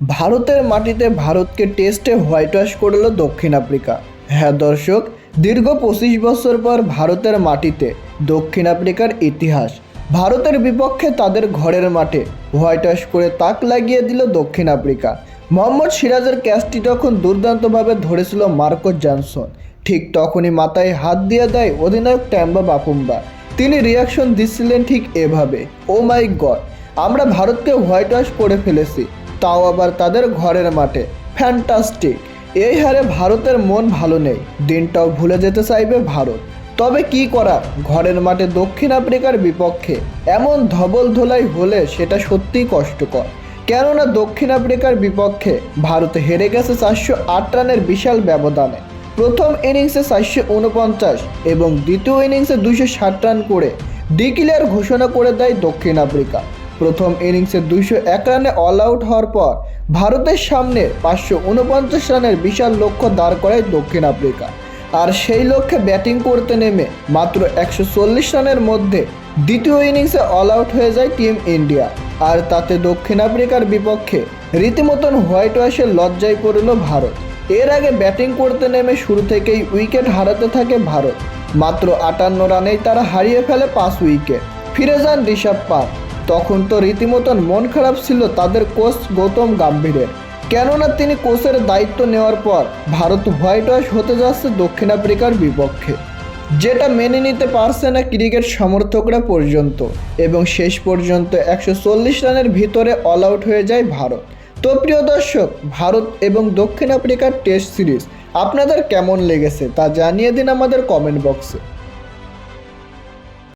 ভারতের মাটিতে ভারতকে টেস্টে হোয়াইট ওয়াশ করল দক্ষিণ আফ্রিকা। হ্যাঁ দর্শক, দীর্ঘ পঁচিশ বছর পর ভারতের মাটিতে দক্ষিণ আফ্রিকার ইতিহাস। ভারতের বিপক্ষে তাদের ঘরের মাঠে হোয়াইট ওয়াশ করে তাক লাগিয়ে দিল দক্ষিণ আফ্রিকা। মোহাম্মদ সিরাজের ক্যাচটি তখন দুর্দান্তভাবে ধরেছিল মার্কো জনসন। ঠিক তখনই মাথায় হাত দিয়ে দেয় অধিনায়ক ট্যাম্বা বাপুম্বা তিনি রিয়াকশন দিচ্ছিলেন ঠিক এভাবে ও মাই গড আমরা ভারতকে হোয়াইট ওয়াশ করে ফেলেছি। তাও আবার তাদের ঘরের মাঠে। ফ্যান্টাস্টিক। এই হারে ভারতের মন ভালো নেই। দিনটাও ভুলে যেতে চাইবে ভারত। তবে কি করার? ঘরের মাঠে দক্ষিণ আফ্রিকার বিপক্ষে এমন ধবল ধোলাই হলে সেটা সত্যিই কষ্টকর। কেননা দক্ষিণ আফ্রিকার বিপক্ষে ভারত হেরে গেছে চারশো আট রানের বিশাল ব্যবধানে। প্রথম ইনিংসে চারশো উনপঞ্চাশ এবং দ্বিতীয় ইনিংসে দুশো ষাট রান করে ডিক্লিয়ার ঘোষণা করে দেয় দক্ষিণ আফ্রিকা। প্রথম ইনিংসে দুইশো এক রানে অল আউট হওয়ার পর ভারতের সামনে পাঁচশো উনপঞ্চাশ রানের বিশাল লক্ষ্য দাঁড় করায় দক্ষিণ আফ্রিকা। আর সেই লক্ষ্যে ব্যাটিং করতে নেমে মাত্র একশো চল্লিশ রানের মধ্যে দ্বিতীয় ইনিংসে অল আউট হয়ে যায় টিম ইন্ডিয়া আর তাতে দক্ষিণ আফ্রিকার বিপক্ষে রীতিমতন হোয়াইট ওয়াশের লজ্জায় পড়ল ভারত। এর আগে ব্যাটিং করতে নেমে শুরু থেকেই উইকেট হারাতে থাকে ভারত। মাত্র আটান্ন রানেই তারা হারিয়ে ফেলে পাঁচ উইকেট ফিরে যান ঋষভ পান্ট তখন তো রীতিমতন মন খারাপ ছিল তাদের কোচ গৌতম গাম্ভীরের। কেননা তিনি কোচের দায়িত্ব নেওয়ার পর ভারত হোয়াইট ওয়াশ হতে যাচ্ছে দক্ষিণ আফ্রিকার বিপক্ষে, যেটা মেনে নিতে পারছে না ক্রিকেট সমর্থকরা পর্যন্ত। এবং শেষ পর্যন্ত একশো চল্লিশ রানের ভিতরে অল আউট হয়ে যায় ভারত। তো প্রিয় দর্শক, ভারত এবং দক্ষিণ আফ্রিকার টেস্ট সিরিজ আপনাদের কেমন লেগেছে তা জানিয়ে দিন আমাদের কমেন্ট বক্সে